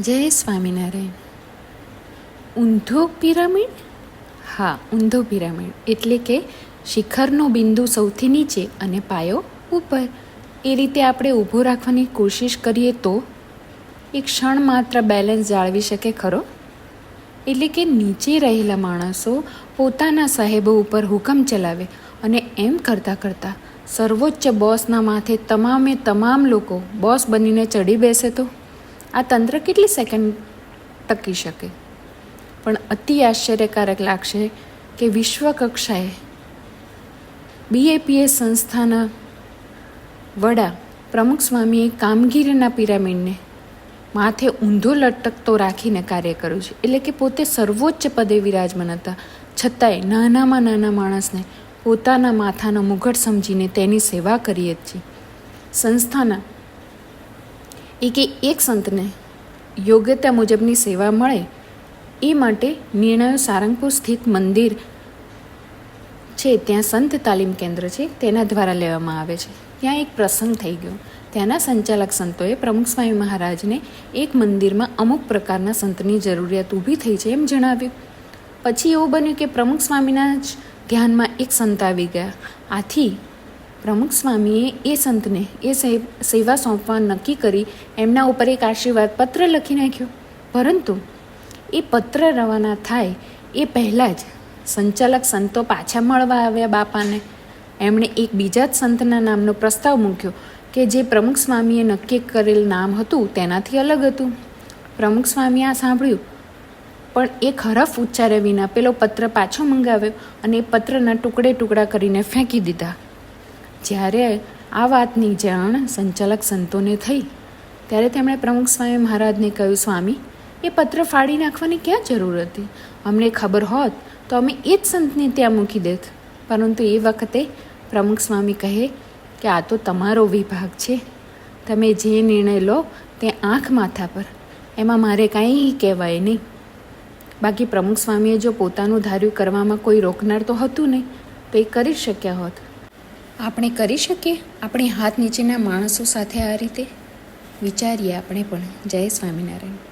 જય સ્વામિનારાયણ. ઊંધો પિરામિડ? હા, ઊંધો પિરામિડ. એટલે કે શિખરનો બિંદુ સૌથી નીચે અને પાયો ઉપર. એ રીતે આપણે ઊભો રાખવાની કોશિશ કરીએ તો એક ક્ષણ માત્ર બેલેન્સ જાળવી શકે ખરો? એટલે કે નીચે રહેલા માણસો પોતાના સાહેબો ઉપર હુકમ ચલાવે અને એમ કરતાં કરતાં સર્વોચ્ચ બોસના માથે તમામે તમામ લોકો બોસ બનીને ચડી બેસે તો? આ તંત્ર કેટલી સેકન્ડ ટકી શકે? પણ અતિ આશ્ચર્યકારક લાગશે કે વિશ્વ કક્ષાએ બીએપીએસ સંસ્થાના વડા પ્રમુખ સ્વામીએ કામગીરીના પિરામિડને માથે ઊંધો લટકતો રાખીને કાર્ય કર્યું છે. એટલે કે પોતે સર્વોચ્ચ પદે વિરાજમાન હતા. છતાંય નાનામાં નાના માણસને પોતાના માથાનો મુગટ સમજીને તેની સેવા કરીએ જ છીએ સંસ્થાના એકે એક સંતને યોગ્યતા મુજબની સેવા મળે, એ માટે નિર્ણયો સારંગપુર સ્થિત મંદિર છે, ત્યાં સંત તાલીમ કેન્દ્ર છે, તેના દ્વારા લેવામાં આવે છે. ત્યાં એક પ્રસંગ થઈ ગયો. ત્યાંના સંચાલક સંતોએ પ્રમુખ સ્વામી મહારાજને એક મંદિરમાં અમુક પ્રકારના સંતની જરૂરિયાત ઊભી થઈ છે એમ જણાવ્યું. પછી એવું બન્યું કે પ્રમુખ સ્વામીના જ ધ્યાનમાં એક સંત આવી ગયા. આથી પ્રમુખ સ્વામીએ એ સંતને, એ સેવા સોંપવા નક્કી કરી, એમના ઉપર એક આશીર્વાદ પત્ર લખી નાખ્યો. પરંતુ એ પત્ર રવાના થાય એ પહેલાં જ સંચાલક સંતો પાછા મળવા આવ્યા બાપાને. એમણે એક બીજા જ સંતના નામનો પ્રસ્તાવ મૂક્યો કે જે પ્રમુખ સ્વામીએ નક્કી કરેલ નામ હતું તેનાથી અલગ હતું. પ્રમુખ સ્વામીએ આ સાંભળ્યું. પણ એક હરફ ઉચ્ચાર્યા વિના પેલો પત્ર પાછો મંગાવ્યો અને એ પત્રના ટુકડે ટુકડા કરીને ફેંકી દીધા. જ્યારે આ વાતની જાણ સંચાલક સંતોને થઈ, ત્યારે તેમણે પ્રમુખ સ્વામી મહારાજને કહ્યું, સ્વામી, એ પત્ર ફાડી નાખવાની ક્યાં જરૂર હતી? અમને ખબર હોત તો અમે એ જ સંતને ત્યાં મૂકી દેત. પરંતુ એ વખતે પ્રમુખ સ્વામી કહે કે, આ તો તમારો વિભાગ છે. તમે જે નિર્ણય લો તે આંખ માથા પર. એમાં મારે કાંઈ કહેવાય નહીં. બાકી પ્રમુખ સ્વામીએ જો પોતાનું ધાર્યું કરવામાં કોઈ રોકનાર તો હતું નહીં, તો એ કરી શક્યા હોત. આપણે કરી શકીએ? આપણે હાથ નીચેના માણસો સાથે આ રીતે? વિચારીએ આપણે પણ. જય સ્વામિનારાયણ.